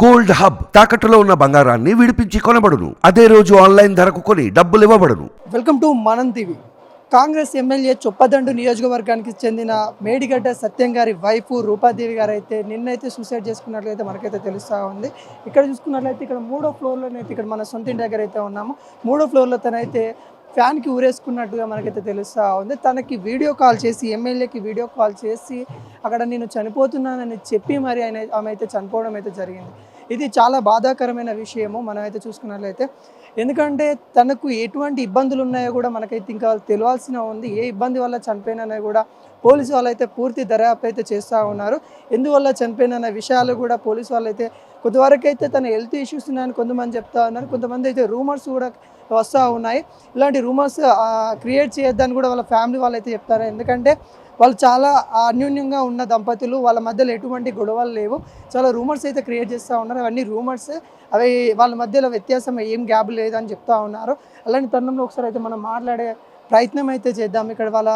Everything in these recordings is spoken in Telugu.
గోల్డ్ హబ్ తాకట్టులో ఉన్న బంగారాన్ని విడిపించి కొనబడును. అదే రోజు ఆన్లైన్ ధరకు కొని డబ్బులు ఇవ్వబడును. Welcome to Manam TV. Congress MLA Choppadandi నియోజకవర్గానికి చెందిన మేడిగడ్డ సత్యం గారి వైఫ్ రూపాదేవి గారు అయితే నిన్నైతే సూసైడ్ చేసుకున్నట్లయితే మనకైతే తెలుస్తూ ఉంది. ఇక్కడ చూసుకున్నట్లయితే ఇక్కడ మూడో ఫ్లోర్లోనైతే ఇక్కడ మన సొంత ఇంటి దగ్గర అయితే ఉన్నాము. మూడో ఫ్లోర్లో తనైతే ఫ్యాన్కి ఊరేసుకున్నట్టుగా మనకైతే తెలుస్తూ ఉంది. తనకి వీడియో కాల్ చేసి ఎమ్మెల్యేకి వీడియో కాల్ చేసి అక్కడ నేను చనిపోతున్నానని చెప్పి మరి ఆయన ఆమె అయితే చనిపోవడం అయితే జరిగింది. ఇది చాలా బాధాకరమైన విషయము మనం అయితే చూసుకున్నట్లయితే. ఎందుకంటే తనకు ఎటువంటి ఇబ్బందులు ఉన్నాయో కూడా మనకైతే ఇంకా తెలియాల్సిన ఉంది. ఏ ఇబ్బంది వల్ల చనిపోయిన కూడా పోలీసు వాళ్ళు అయితే పూర్తి దర్యాప్తు అయితే చేస్తూ ఉన్నారు. ఎందువల్ల చనిపోయిన విషయాలు కూడా పోలీసు వాళ్ళు అయితే కొంతవరకు అయితే తన హెల్త్ ఇష్యూస్ ఉన్నాయని కొంతమంది చెప్తా ఉన్నారు. కొంతమంది అయితే రూమర్స్ కూడా వస్తూ ఉన్నాయి. ఇలాంటి రూమర్స్ క్రియేట్ చేయొద్దని కూడా వాళ్ళ ఫ్యామిలీ వాళ్ళు అయితే చెప్తారు. ఎందుకంటే వాళ్ళు చాలా అన్యోన్యంగా ఉన్న దంపతులు వాళ్ళ మధ్యలో ఎటువంటి గొడవలు లేవు. చాలా రూమర్స్ అయితే క్రియేట్ చేస్తూ ఉన్నారు. అవన్నీ రూమర్స్ అవి వాళ్ళ మధ్యలో వ్యత్యాసం ఏం గ్యాప్ లేదని చెప్తా ఉన్నారు. అలాంటి తరుణంలో ఒకసారి అయితే మనం మాట్లాడే ప్రయత్నం అయితే చేద్దాం. ఇక్కడ వాళ్ళ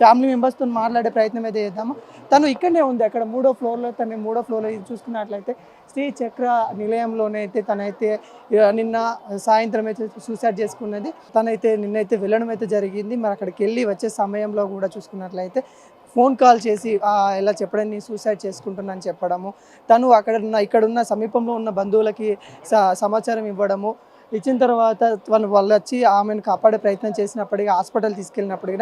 ఫ్యామిలీ మెంబర్స్తో మాట్లాడే ప్రయత్నం అయితే చేద్దాము. తను ఇక్కడనే ఉంది. అక్కడ మూడో ఫ్లోర్లో తను మూడో ఫ్లోర్లో చూసుకున్నట్లయితే శ్రీ చక్ర నిలయంలోనైతే తనైతే నిన్న సాయంత్రం అయితే సూసైడ్ చేసుకున్నది. తనైతే నిన్నైతే వెళ్ళడం అయితే జరిగింది. మరి అక్కడికి వెళ్ళి వచ్చే సమయంలో కూడా చూసుకున్నట్లయితే ఫోన్ కాల్ చేసి ఇలా చెప్పడం నేను సూసైడ్ చేసుకుంటున్నాను చెప్పడము. తను అక్కడ ఉన్న ఇక్కడ ఉన్న సమీపంలో ఉన్న బంధువులకి స- సమాచారం ఇవ్వడము. ఇచ్చిన తర్వాత తను వాళ్ళు వచ్చి ఆమెను కాపాడే ప్రయత్నం చేసినప్పటికీ హాస్పిటల్ తీసుకెళ్ళినప్పటికీ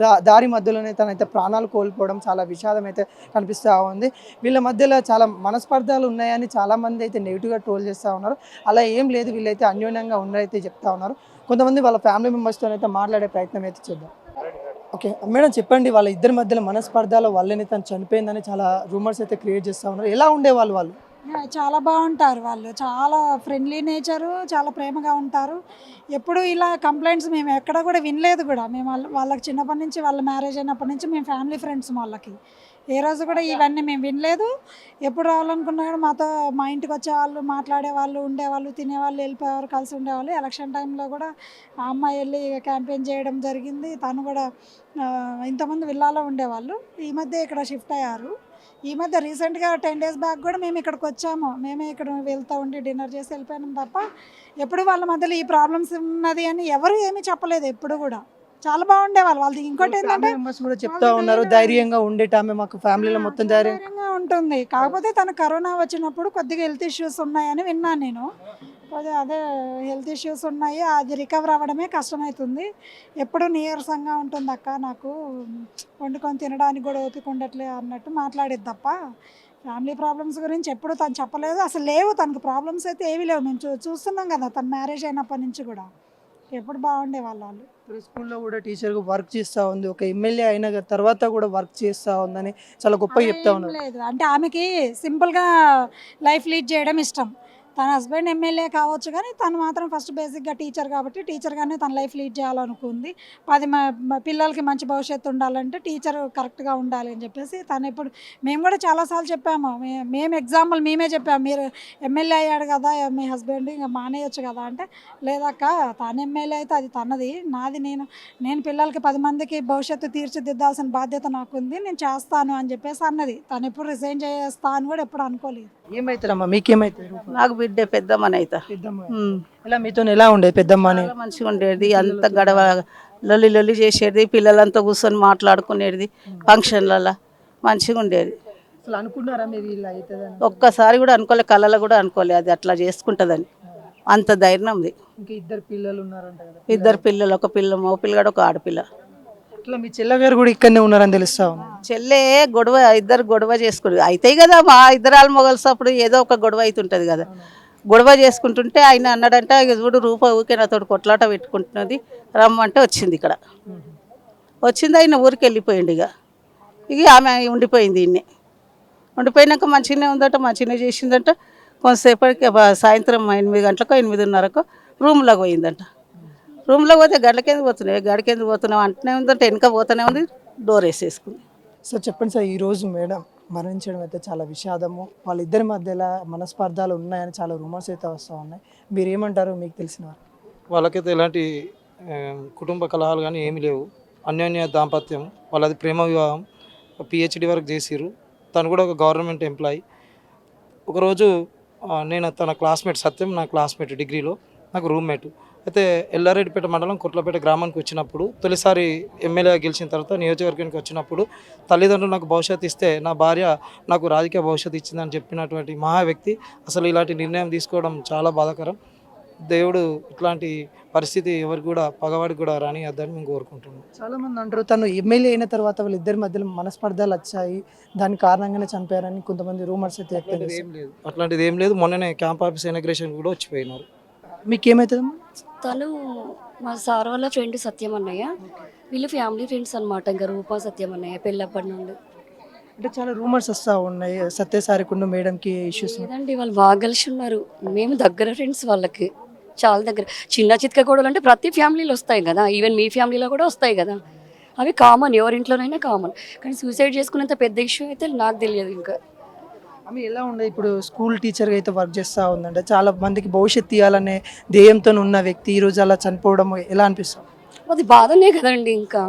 దా దారి మధ్యలోనే తనైతే ప్రాణాలు కోల్పోవడం చాలా విషాదం అయితే కనిపిస్తూ ఉంది. వీళ్ళ మధ్యలో చాలా మనస్పర్ధాలు ఉన్నాయని చాలామంది అయితే నెగిటివ్గా ట్రోల్ చేస్తూ ఉన్నారు. అలా ఏం లేదు వీళ్ళైతే అన్యోన్యంగా ఉన్నారైతే చెప్తా ఉన్నారు. కొంతమంది వాళ్ళ ఫ్యామిలీ మెంబర్స్తో అయితే మాట్లాడే ప్రయత్నం అయితే చేద్దాం. ఓకే మేడం చెప్పండి వాళ్ళ ఇద్దరి మధ్యలో మనస్పర్ధాల వల్లనే తను చనిపోయిందని చాలా రూమర్స్ అయితే క్రియేట్ చేస్తూ ఉన్నారు. ఎలా ఉండేవాళ్ళు వాళ్ళు? చాలా బాగుంటారు వాళ్ళు. చాలా ఫ్రెండ్లీ నేచరు చాలా ప్రేమగా ఉంటారు. ఎప్పుడు ఇలా కంప్లైంట్స్ మేము ఎక్కడ కూడా వినలేదు కూడా. మేము వాళ్ళకి చిన్నప్పటి నుంచి వాళ్ళ మ్యారేజ్ అయినప్పటి నుంచి మేము ఫ్యామిలీ ఫ్రెండ్స్ వాళ్ళకి. ఏ రోజు కూడా ఇవన్నీ మేము వినలేదు. ఎప్పుడు రావాలనుకున్నా కూడా మాతో మా ఇంటికి వచ్చేవాళ్ళు మాట్లాడేవాళ్ళు ఉండేవాళ్ళు తినేవాళ్ళు వెళ్ళిపోయేవారు కలిసి ఉండేవాళ్ళు. ఎలక్షన్ టైంలో కూడా ఆ అమ్మాయి వెళ్ళి క్యాంపెయిన్ చేయడం జరిగింది. తను కూడా ఇంతమంది విల్లాలో ఉండేవాళ్ళు. ఈ మధ్య ఇక్కడ షిఫ్ట్ అయ్యారు. ఈ మధ్య రీసెంట్గా టెన్ డేస్ బ్యాక్ కూడా మేము ఇక్కడికి వచ్చాము. మేమే ఇక్కడ వెళ్తూ ఉండి డిన్నర్ చేసి వెళ్ళిపోయినాం తప్ప ఎప్పుడు వాళ్ళ మధ్యలో ఈ ప్రాబ్లమ్స్ ఉన్నది అని ఎవరు ఏమీ చెప్పలేదు ఎప్పుడు కూడా. చాలా బాగుండేవాళ్ళు. వాళ్ళది ఇంకోటి ఏంటంటే కూడా చెప్తా ఉన్నారు ధైర్యంగా మాకు ఫ్యామిలీలో మొత్తం ధైర్యం. ధైర్యంగా ఉంటుంది. కాకపోతే తన కరోనా వచ్చినప్పుడు కొద్దిగా హెల్త్ ఇష్యూస్ ఉన్నాయని విన్నాను నేను. కొద్దిగా అదే హెల్త్ ఇష్యూస్ ఉన్నాయి అది రికవర్ అవ్వడమే కష్టమవుతుంది ఎప్పుడు నీరసంగా ఉంటుంది అక్క నాకు వండుకొని తినడానికి కూడా ఓపిక ఉండట్లే అన్నట్టు మాట్లాడేది తప్ప ఫ్యామిలీ ప్రాబ్లమ్స్ గురించి ఎప్పుడు తను చెప్పలేదు. అసలు లేవు తనకు ప్రాబ్లమ్స్ అయితే ఏమీ లేవు. మేము చూ చూస్తున్నాం కదా తన మ్యారేజ్ అయినప్పటి నుంచి కూడా. ఎప్పుడు బాగుండే వాళ్ళు వాళ్ళు. స్కూల్లో కూడా టీచర్ వర్క్ చేస్తా ఉంది. ఒక ఎమ్మెల్యే అయిన తర్వాత కూడా వర్క్ చేస్తా ఉందని చాలా గొప్పగా చెప్తా ఏం ఉన్నారు. లేదు. అంటే ఆమెకి సింపుల్గా లైఫ్ లీడ్ చేయడం ఇష్టం. తన హస్బెండ్ ఎమ్మెల్యే కావచ్చు కానీ తను మాత్రం ఫస్ట్ బేసిక్గా టీచర్ కాబట్టి టీచర్గానే తన లైఫ్ లీడ్ చేయాలనుకుంది. పది మ- పిల్లలకి మంచి భవిష్యత్తు ఉండాలంటే టీచర్ కరెక్ట్గా ఉండాలి అని చెప్పేసి తను ఇప్పుడు మేము కూడా చాలాసార్లు చెప్పాము. మేము ఎగ్జాంపుల్ మేమే చెప్పాము. మీరు ఎమ్మెల్యే అయ్యాడు కదా మీ హస్బెండ్ ఇంకా మానేయొచ్చు కదా అంటే లేదక్క తను ఎమ్మెల్యే అయితే అది తనది నాది నేను నేను పిల్లలకి పది మందికి భవిష్యత్తు తీర్చిదిద్దాల్సిన బాధ్యత నాకుంది నేను చేస్తాను అని చెప్పేసి అన్నది. తను ఎప్పుడు రిజైన్ చేస్తా అని కూడా ఎప్పుడు అనుకోలేదు. ఏమైతారమ్మా మీకేమైతే నాకు బిడ్డ పెద్దమ్మని అయితే పెద్దమ్మ ఎలా మీతో ఎలా ఉండేది పెద్దమ్మ అని? మంచిగా ఉండేది. అంత గడవ లొల్లి లొల్లి చేసేది. పిల్లలంతా కూర్చొని మాట్లాడుకునేది. ఫంక్షన్లలో మంచిగా ఉండేది. అసలు అనుకున్నారా మీరు ఇలా ఒక్కసారి కూడా అనుకోలే కళ్ళలో కూడా అనుకోలే అది అట్లా చేసుకుంటుందని. అంత ధైర్యం ఉంది. ఇద్దరు పిల్లలు ఉన్నారంట ఇద్దరు పిల్లలు ఒక పిల్ల మగ పిల్లగాడు ఒక ఆడపిల్ల. అట్లా మీ చెల్ల గారు కూడా ఇక్కడనే ఉన్నారని తెలుస్తా చెల్లె గొడవ ఇద్దరు గొడవ చేసుకుని అవుతాయి కదా మా ఇద్దరాలు మొగల్సినప్పుడు ఏదో ఒక గొడవ అవుతుంటుంది కదా. గొడవ చేసుకుంటుంటే ఆయన అన్నాడంటే "ఇక చూడు రూప ఊకే నాతోటి కొట్లాట పెట్టుకుంటున్నది రమ్మంటే వచ్చింది ఇక్కడ. వచ్చింది ఆయన ఊరికి వెళ్ళిపోయింది ఇక ఇక ఆమె ఉండిపోయింది ఇన్ని ఉండిపోయినాక మంచిగానే ఉందట మంచిగానే చేసిందంట. కొంతసేపటికి సాయంత్రం ఎనిమిది గంటలకు ఎనిమిదిన్నరకు రూమ్లోకి పోయిందంట. రూమ్లో పోతే గడ్డకెందుకు పోతున్నాయి గడికెందుకు పోతున్నావు అంటూనే ఉందంటే వెనక పోతూనే ఉంది డోర్ వేసేసుకుంది. సార్ చెప్పండి సార్ ఈ రోజు మేడం మరణించడం అయితే చాలా విషాదము. వాళ్ళిద్దరి మధ్యలో మనస్పర్ధాలు ఉన్నాయని చాలా రూమర్స్ అయితే వస్తూ ఉన్నాయి. మీరు ఏమంటారు మీకు తెలిసిన వాళ్ళకైతే ఎలాంటి కుటుంబ కలహాలు కానీ ఏమీ లేవు. అన్యోన్య దాంపత్యం వాళ్ళది ప్రేమ వివాహం పిహెచ్డి వరకు చేసిర్రు. తను కూడా ఒక గవర్నమెంట్ ఎంప్లాయీ. ఒకరోజు నేను తన క్లాస్మేట్ సత్యం నా క్లాస్మేట్ డిగ్రీలో నాకు రూమ్మేట్. అయితే ఎల్లారెడ్డిపేట మండలం కుట్లపేట గ్రామానికి వచ్చినప్పుడు తొలిసారి ఎమ్మెల్యే గెలిచిన తర్వాత నియోజకవర్గానికి వచ్చినప్పుడు తల్లిదండ్రులు నాకు భవిష్యత్తు ఇస్తే నా భార్య నాకు రాజకీయ భవిష్యత్తు ఇచ్చిందని చెప్పినటువంటి మహా వ్యక్తి అసలు ఇలాంటి నిర్ణయం తీసుకోవడం చాలా బాధాకరం. దేవుడు ఇట్లాంటి పరిస్థితి ఎవరికి కూడా పగవాడికి కూడా రానియద్దని మేము కోరుకుంటున్నాం. చాలా మంది అంటారు తను ఎమ్మెల్యే అయిన తర్వాత వాళ్ళిద్దరి మధ్యలో మనస్పర్ధలు వచ్చాయి దాని కారణంగానే చనిపోయారని కొంతమంది రూమర్స్ అయితే ఏం లేదు. అట్లాంటిది ఏం లేదు. మొన్ననే క్యాంప్ ఆఫీస్ ఇనాగ్రేషన్ కూడా వచ్చిపోయినారు. మీకేమవుతుందమ్మా తను మా సార్ వాళ్ళ ఫ్రెండ్ సత్యం అన్నయ్య వీళ్ళు ఫ్యామిలీ ఫ్రెండ్స్ అనమాట ఇంకా రూపా సత్యం అన్నయ్య పెళ్ళప్పటి నుండి. అంటే చాలా రూమర్స్ వస్తూ ఉన్నాయి. సత్యసారికుండు మేడంకి ఇష్యూస్ లేదండి వాళ్ళు బాగా కలిసి ఉన్నారు. మేము దగ్గర ఫ్రెండ్స్ వాళ్ళకి. చాలా దగ్గర. చిన్న చిత్క గొడవలు అంటే ప్రతి ఫ్యామిలీలో వస్తాయి కదా. ఈవెన్ మీ ఫ్యామిలీలో కూడా వస్తాయి కదా. అవి కామన్ ఎవరింట్లోనైనా కామన్ కానీ సూసైడ్ చేసుకునేంత పెద్ద ఇష్యూ అయితే నాకు తెలియదు ఇంకా. ఆమె ఎలా ఉండదు ఇప్పుడు స్కూల్ టీచర్గా అయితే వర్క్ చేస్తూ ఉందంటే చాలా మందికి భవిష్యత్తు ఇవ్వాలనే ధ్యేయంతో ఉన్న వ్యక్తి ఈరోజు అలా చనిపోవడం ఎలా అనిపిస్తుంది? అది బాధనే కదండి ఇంకా.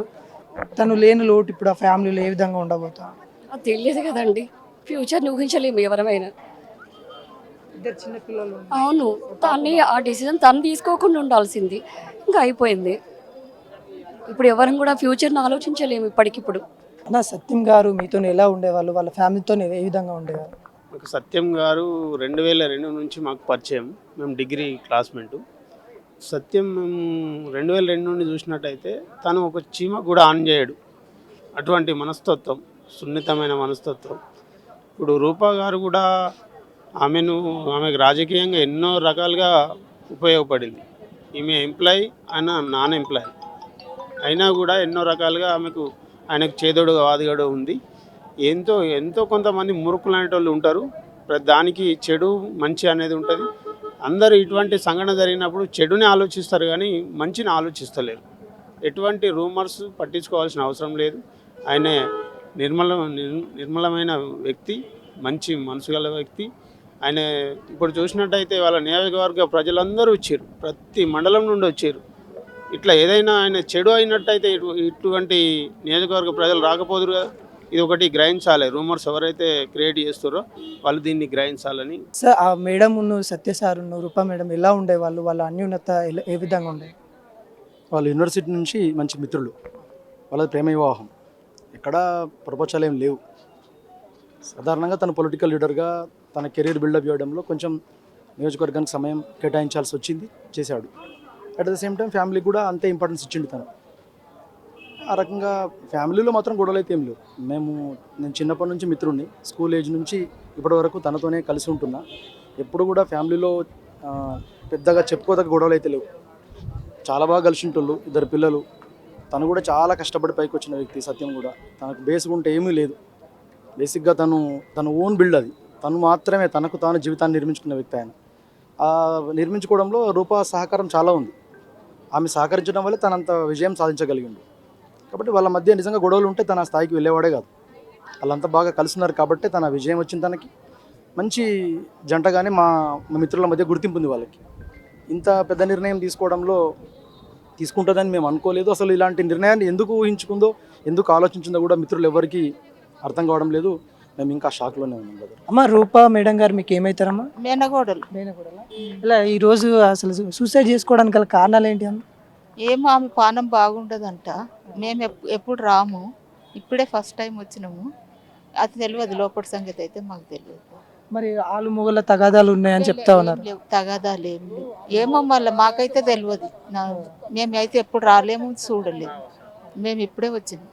తను లేని లోటు ఇప్పుడు ఆ ఫ్యామిలీలో ఏ విధంగా ఉండబోతా? అది తెలియదు కదండి. ఫ్యూచర్ని ఊహించలేము ఎవరమైనా. ఇద్దరు చిన్న పిల్లలు అవును తన్ని ఆ డెసిజన్ తను తీసుకోకుండా ఉండాల్సింది. ఇంకా అయిపోయింది. ఇప్పుడు ఎవరం కూడా ఫ్యూచర్ని ఆలోచించలేము ఇప్పటికిప్పుడు. అన్న సత్యం గారు మీతో ఎలా ఉండేవాళ్ళు? వాళ్ళ ఫ్యామిలీతో ఏ విధంగా ఉండేవారు నాకు సత్యం గారు రెండు వేల రెండు నుంచి మాకు పరిచయం. మేము డిగ్రీ క్లాస్మేట్. సత్యం మేము రెండు వేల రెండు నుండి చూసినట్టయితే తను ఒక చీమ కూడా ఆన్ చేయడు. అటువంటి మనస్తత్వం సున్నితమైన మనస్తత్వం. ఇప్పుడు రూపా గారు కూడా ఆమెను ఆమెకు రాజకీయంగా ఎన్నో రకాలుగా ఉపయోగపడింది. ఈమె ఎంప్లాయ్ ఆయన నాన్ ఎంప్లాయ్. అయినా కూడా ఎన్నో రకాలుగా ఆమెకు ఆయనకు చేదోడు వాదిగడు ఉంది. ఎంతో ఎంతో కొంతమంది మురుకులు అనేటోళ్ళు ఉంటారు. దానికి చెడు మంచి అనేది ఉంటుంది. అందరూ ఇటువంటి సంఘటన జరిగినప్పుడు చెడుని ఆలోచిస్తారు కానీ మంచిని ఆలోచిస్తలేరు. ఎటువంటి రూమర్స్ పట్టించుకోవాల్సిన అవసరం లేదు. ఆయన నిర్మల నిర్- నిర్మలమైన వ్యక్తి మంచి మనసు గల వ్యక్తి. ఆయన ఇప్పుడు చూసినట్టయితే వాళ్ళ నియోజకవర్గ ప్రజలందరూ వచ్చారు. ప్రతి మండలం నుండి వచ్చారు. ఇట్లా ఏదైనా ఆయన చెడు అయినట్టయితే ఇటు- ఇటువంటి నియోజకవర్గ ప్రజలు రాకపోదురు కదా ఇది ఒకటి గ్రహించాలి రూమర్స్ ఎవరైతే క్రియేట్ చేస్తారో వాళ్ళు దీన్ని గ్రహించాలని సార్ ఆ మేడం ఉన్న సత్య సార్ ఉన్న రూపా మేడం ఎలా ఉండేవాళ్ళు వాళ్ళ? అన్యూనత ఎలా- ఏ విధంగా ఉండే? వాళ్ళు యూనివర్సిటీ నుంచి మంచి మిత్రులు. వాళ్ళది ప్రేమ వివాహం. ఎక్కడ ప్రపంచాలు ఏం లేవు. సాధారణంగా తన పొలిటికల్ లీడర్గా తన కెరీర్ బిల్డప్ చేయడంలో కొంచెం నియోజకవర్గానికి సమయం కేటాయించాల్సి వచ్చింది చేశాడు. అట్ ద సేమ్ టైం ఫ్యామిలీకి కూడా అంతే ఇంపార్టెన్స్ ఇచ్చిండు తను. ఆ రకంగా ఫ్యామిలీలో మాత్రం గొడవలు అయితే ఏం లేవు. మేము నేను చిన్నప్పటి నుంచి మిత్రుడిని స్కూల్ ఏజ్ నుంచి ఇప్పటి వరకు తనతోనే కలిసి ఉంటున్నా. ఎప్పుడు కూడా ఫ్యామిలీలో పెద్దగా చెప్పుకోదగ్గ గొడవలు అయితే లేవు. చాలా బాగా కలిసి ఉంటుళ్ళు ఇద్దరు పిల్లలు. తను కూడా చాలా కష్టపడి పైకి వచ్చిన వ్యక్తి సత్యం కూడా. తనకు బేసిక్ ఉంటే ఏమీ లేదు. బేసిక్గా తను తన ఓన్ బిల్డ్ అది. తను మాత్రమే తనకు తాను జీవితాన్ని నిర్మించుకున్న వ్యక్తి ఆయన. నిర్మించుకోవడంలో రూపా సహకారం చాలా ఉంది. ఆమె సహకరించడం వల్ల తనంత విజయం సాధించగలిగిండు కాబట్టి వాళ్ళ మధ్య నిజంగా గొడవలు ఉంటే తన స్థాయికి వెళ్ళేవాడే కాదు. వాళ్ళంతా బాగా కలిసినారు కాబట్టి తన విజయం వచ్చింది తనకి. మంచి జంటగానే మా మా మిత్రుల మధ్య గుర్తింపు ఉంది వాళ్ళకి. ఇంత పెద్ద నిర్ణయం తీసుకోవడంలో తీసుకుంటుందని మేము అనుకోలేదు. అసలు ఇలాంటి నిర్ణయాన్ని ఎందుకు ఊహించుకుందో ఎందుకు ఆలోచించిందో కూడా మిత్రులు ఎవరికి అర్థం కావడం లేదు. మేము ఇంకా షాక్లోనే ఉన్నాం అమ్మ రూపా మేడం గారు మీకు ఏమవుతారమ్మా మేనగోడలు. నేను కూడా ఇలా ఈ రోజు అసలు సూసైడ్ చేసుకోవడానికి గల కారణాలు ఏంటి అమ్మ? ఏమో ఆమె పానం బాగుండదంట. మేము ఎప్- ఎప్పుడు రాము. ఇప్పుడే ఫస్ట్ టైం వచ్చినాము. అది తెలియదు లోపల సంగతి అయితే మాకు తెలియదు. మరి ఆలు మొగల తగాదాలు ఉన్నాయని చెప్తా ఉన్నారు. లేవు, తగాదాలు ఏం లేవు. ఏమో మళ్ళీ మాకైతే తెలియదు. నా మేము అయితే ఎప్పుడు రాలేము చూడలేము మేము ఇప్పుడే వచ్చినాం.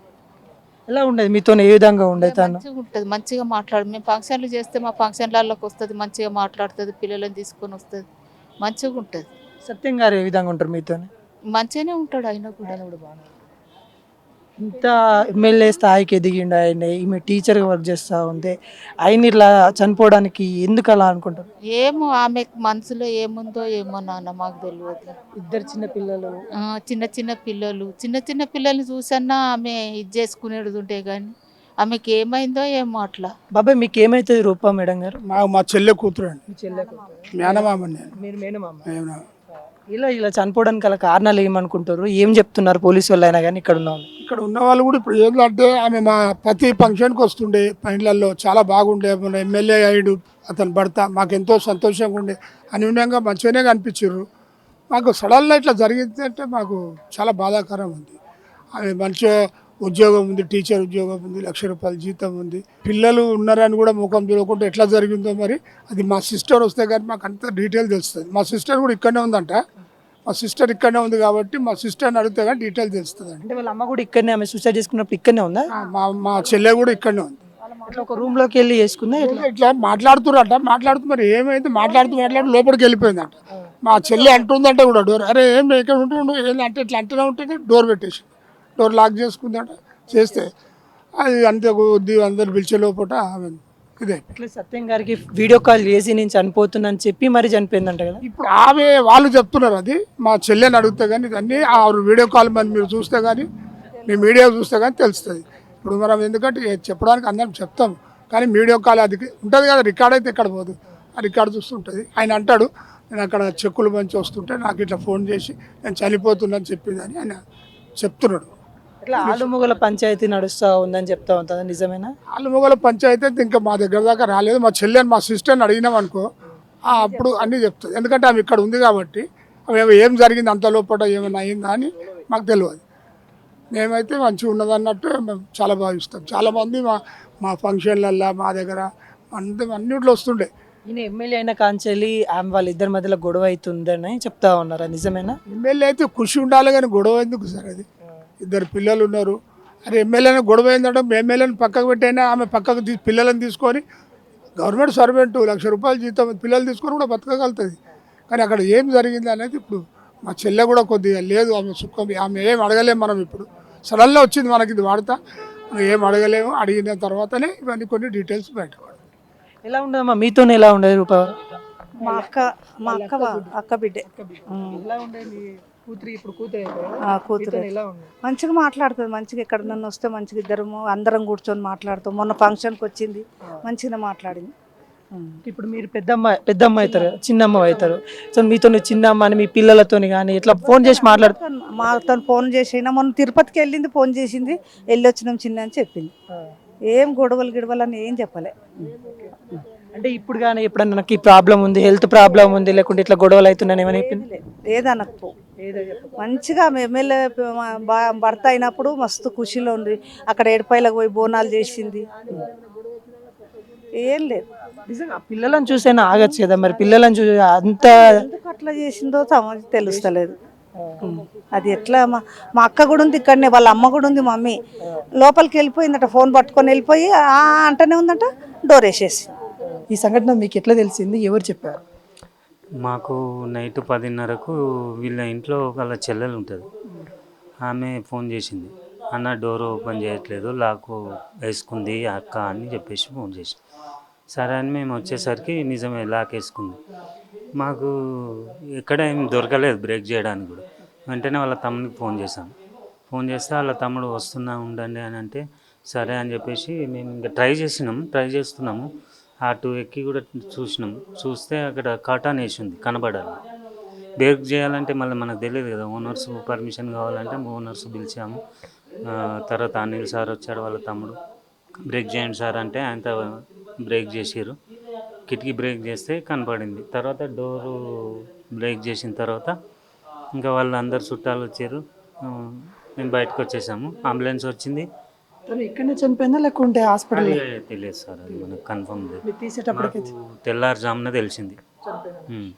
ఎలా ఉండేది? మీతో ఏ విధంగా ఉండేది తను? మంచిగా ఉంటుంది మంచిగా మాట్లాడు మేము ఫంక్షన్లు చేస్తే మా ఫంక్షన్లలోకి వస్తుంది మంచిగా మాట్లాడుతుంది పిల్లలను తీసుకొని వస్తుంది. మంచిగా ఉంటుంది. సత్యం గారు ఏ విధంగా ఉంటారు మీతో మంచిగానే ఉంటాడు ఆయన కూడా. ఇంత ఎమ్మెల్యే స్థాయికి ఎదిగిండు ఆయన ఈమె టీచర్గా వర్క్ చేస్తూ ఉంటే ఆయన ఇట్లా చనిపోవడానికి ఎందుకు అలా అనుకుంటారు? ఏమో ఆమె మనసులో ఏముందో ఏమో నాన్న మాకు తెలియదు. ఇద్దరు చిన్న పిల్లలు. ఆ, చిన్న చిన్న పిల్లలు. చిన్న చిన్న పిల్లల్ని చూసన్నా ఆమె ఇది చేసుకునేది ఉంటే కానీ ఆమెకి ఏమైందో ఏమో అట్లా. బాబాయ్ మీకు ఏమైతుంది రూపా మేడం గారు? మా మా చెల్లె కూతురు అండి మీ చెల్లె మేనమామ నేను. మీరు మేనమామ. ఇలా ఇలా చనిపోవడానికి గల కారణాలు ఏమనుకుంటారు? ఏం చెప్తున్నారు పోలీసు వాళ్ళు అయినా కానీ ఇక్కడ ఉన్న వాళ్ళు? ఇక్కడ ఉన్న వాళ్ళు కూడా ఇప్పుడు ఏంటంటే ఆమె మా ప్రతి ఫంక్షన్కి వస్తుండే పనులలో చాలా బాగుండే. మన ఎమ్మెల్యే అయ్యాడు అతని భర్త మాకు ఎంతో సంతోషంగా ఉండే. అన్యూన్యంగా మంచిగానే కనిపించారు మాకు సడన్గా ఇట్లా జరిగింది అంటే మాకు చాలా బాధాకరం ఉంది. ఆమె మంచిగా ఉద్యోగం ఉంది టీచర్ ఉద్యోగం ఉంది లక్ష రూపాయల జీతం ఉంది. పిల్లలు ఉన్నారని కూడా ముఖం చూడకుండా ఎట్లా జరిగిందో మరి అది మా సిస్టర్ వస్తే కానీ మాకు అంత డీటెయిల్ తెలుస్తుంది. మా సిస్టర్ కూడా ఇక్కడనే ఉందంట. మా సిస్టర్ ఇక్కడనే ఉంది కాబట్టి మా సిస్టర్ని అడిగితే కానీ డీటెయిల్ తెలుస్తుంది అంటే వాళ్ళ అమ్మ కూడా ఇక్కడనే ఆమె సూసైడ్ చేసుకున్నప్పుడు ఇక్కడనే ఉందా? మా మా చెల్లె కూడా ఇక్కడనే ఉంది. ఒక రూమ్లోకి వెళ్ళి చేసుకుందా ఇట్లా ఇట్లా మాట్లాడుతురంట మాట్లాడుతూ మరి ఏమైంది? మాట్లాడుతూ మాట్లాడుతూ లోపలికి వెళ్ళిపోయిందంట. మా చెల్లి అంటుందంట కూడా డోర్ అరే ఏం ఇక్కడ ఉంటుండు ఏంటంటే ఇట్లా అంటూనే ఉంటుంది డోర్ పెట్టేసి డోర్ లాక్ చేసుకుందంట చేస్తే. అది అంతే కొద్ది అందరు పిలిచే లోపల ఇదే. ఇట్లా సత్యం గారికి వీడియో కాల్ చేసి నేను చనిపోతున్నా అని చెప్పి మరి చనిపోయిందంట కదా? ఇప్పుడు ఆమె వాళ్ళు చెప్తున్నారు అది. మా చెల్లెని అడిగితే కానీ ఇదన్నీ ఆ వీడియో కాల్ మరి మీరు చూస్తే కానీ మీ మీడియా చూస్తే కానీ తెలుస్తుంది. ఇప్పుడు మనం ఎందుకంటే చెప్పడానికి అందరం చెప్తాం. కానీ వీడియో కాల్ అది ఉంటుంది కదా రికార్డ్ అయితే ఇక్కడ పోదు. ఆ రికార్డ్ చూస్తుంటుంది. ఆయన అంటాడు నేను అక్కడ చెక్కులు మంచి వస్తుంటే నాకు ఇట్లా ఫోన్ చేసి నేను చనిపోతున్నాను చెప్పిందని ఆయన చెప్తున్నాడు. ఇట్లా ఆలుమొగల పంచాయతీ నడుస్తూ ఉందని చెప్తా ఉంటుందా నిజమేనా? ఆలుమొగల పంచాయతీ అయితే ఇంకా మా దగ్గర దాకా రాలేదు. మా చెల్లెని మా సిస్టర్ని అడిగినాం అనుకో అప్పుడు అన్నీ చెప్తుంది ఎందుకంటే ఆమె ఇక్కడ ఉంది కాబట్టి ఆమె ఏం జరిగింది అంత లోపల ఏమైనా అయిందా అని మాకు తెలియదు మేమైతే మంచిగా ఉన్నది అన్నట్టు మేము చాలా భావిస్తాం. చాలామంది మా మా ఫంక్షన్లల్లో మా దగ్గర అంత అన్నిట్లో వస్తుండే. ఈయన ఎమ్మెల్యే అయిన కాంచెల్లి ఆమె వాళ్ళ ఇద్దరి మధ్యలో గొడవ అవుతుందని చెప్తా ఉన్నారా? నిజమేనా? ఎమ్మెల్యే అయితే ఖుషి ఉండాలి కానీ గొడవ ఎందుకు సార్ అది? ఇద్దరు పిల్లలు ఉన్నారు. అరే ఎమ్మెల్యేని గొడవ ఏంటంటే ఎమ్మెల్యేని పక్కకు పెట్టైనా ఆమె పక్కకు తీ పిల్లలను తీసుకొని గవర్నమెంట్ సర్వెంట్ లక్ష రూపాయలు జీతం పిల్లలు తీసుకొని కూడా బతకగలుగుతుంది. కానీ అక్కడ ఏం జరిగింది అనేది ఇప్పుడు మా చెల్లె కూడా కొద్దిగా లేదు ఆమె సుఖం ఆమె ఏం అడగలేము మనం ఇప్పుడు. సడన్గా వచ్చింది మనకి ఇది వాడతా మనం ఏం అడగలేము అడిగిన తర్వాతనే ఇవన్నీ కొన్ని డీటెయిల్స్ బయటపడతాయి ఎలా ఉండదమ్మా? మీతోనే ఎలా ఉండేది రూపా? మా అక్క మా అక్క అక్క బిడ్డే. ఎలా ఉండేది? కూతురు ఇప్పుడు కూతురు మంచిగా మాట్లాడుతుంది. మంచిగా ఎక్కడ నన్ను వస్తే మంచిగా ఇద్దరము అందరం కూర్చొని మాట్లాడుతాం. మొన్న ఫంక్షన్కి వచ్చింది. మంచిగా మాట్లాడింది. ఇప్పుడు మీరు పెద్దమ్మ పెద్దమ్మ అవుతారు చిన్నమ్మ. అవుతారు. సో మీతో చిన్నమ్మ అని మీ పిల్లలతోని కానీ ఇట్లా ఫోన్ చేసి మాట్లాడుతూ మాతో ఫోన్ చేసినా? మొన్న తిరుపతికి వెళ్ళింది ఫోన్ చేసింది. వెళ్ళి వచ్చినాం చిన్న అని చెప్పింది. ఏం గొడవలు గిడవలు అని ఏం చెప్పలే. అంటే ఇప్పుడు కానీ ఎప్పుడన్నా నాకు ఈ ప్రాబ్లం ఉంది హెల్త్ ప్రాబ్లం ఉంది లేకుంటే ఇట్లా గొడవలు అవుతున్నాను ఏమని చెప్పింది? ఏదనకు మంచిగా ఎమ్మెల్యే భర్త అయినప్పుడు మస్తు ఖుషిలో ఉంది అక్కడ ఏడుపాయలకు పోయి బోనాలు చేసింది. ఏం లేదు. నిజంగా పిల్లలను చూసైనా ఆగచ్చు కదా మరి పిల్లలను చూ అంత ఎందుకు అట్లా చేసిందో తమకి తెలుస్తలేదు. అది ఎట్లా మా మా అక్క కూడా ఉంది ఇక్కడనే వాళ్ళ అమ్మ కూడా ఉంది మమ్మీ. లోపలికి వెళ్ళిపోయిందట ఫోన్ పట్టుకొని వెళ్ళిపోయి అంటనే ఉందట డోర్ వేసేసి ఈ సంఘటన మీకు ఎట్లా తెలిసింది? ఎవరు చెప్పారు? మాకు నైట్ పదిన్నరకు వీళ్ళ ఇంట్లో వాళ్ళ చెల్లెలు ఉంటుంది. ఆమె ఫోన్ చేసింది. అన్న డోర్ ఓపెన్ చేయట్లేదు. లాక్ వేసుకుంది అక్క అని చెప్పేసి ఫోన్ చేసి సరే అని మేము వచ్చేసరికి నిజమే లాక్ వేసుకుంది. మాకు ఎక్కడ ఏం దొరకలేదు బ్రేక్ చేయడానికి కూడా. వెంటనే వాళ్ళ తమ్మునికి ఫోన్ చేశాను ఫోన్ చేస్తే వాళ్ళ తమ్ముడు వస్తున్నా ఉండండి అని అంటే సరే అని చెప్పేసి మేము ఇంకా ట్రై చేసినాము. ట్రై చేస్తున్నాము. అటు ఎక్కి కూడా చూసినాం. చూస్తే అక్కడ కాటాన్ వేసి ఉంది కనబడాలి. బ్రేక్ చేయాలంటే మళ్ళీ మనకు తెలియదు కదా ఓనర్స్ పర్మిషన్ కావాలంటే ఓనర్స్ పిలిచాము. తర్వాత అనిల్ సార్ వచ్చాడు వాళ్ళ తమ్ముడు. బ్రేక్ చేయండి సార్ అంటే ఆయన బ్రేక్ చేసారు కిటికీ బ్రేక్ చేస్తే కనపడింది. తర్వాత డోరు బ్రేక్ చేసిన తర్వాత ఇంకా వాళ్ళు అందరు చుట్టాలు వచ్చారు. మేము బయటకు వచ్చేసాము. అంబులెన్స్ వచ్చింది. తను ఇక్కడనే చనిపోయిందా లేకుంటే హాస్పిటల్? తెలియదు సార్ అది మనకు కన్ఫర్మ్ లేదు తీసేటప్పటికి తెల్లారుజామున తెలిసింది. ఉమ్.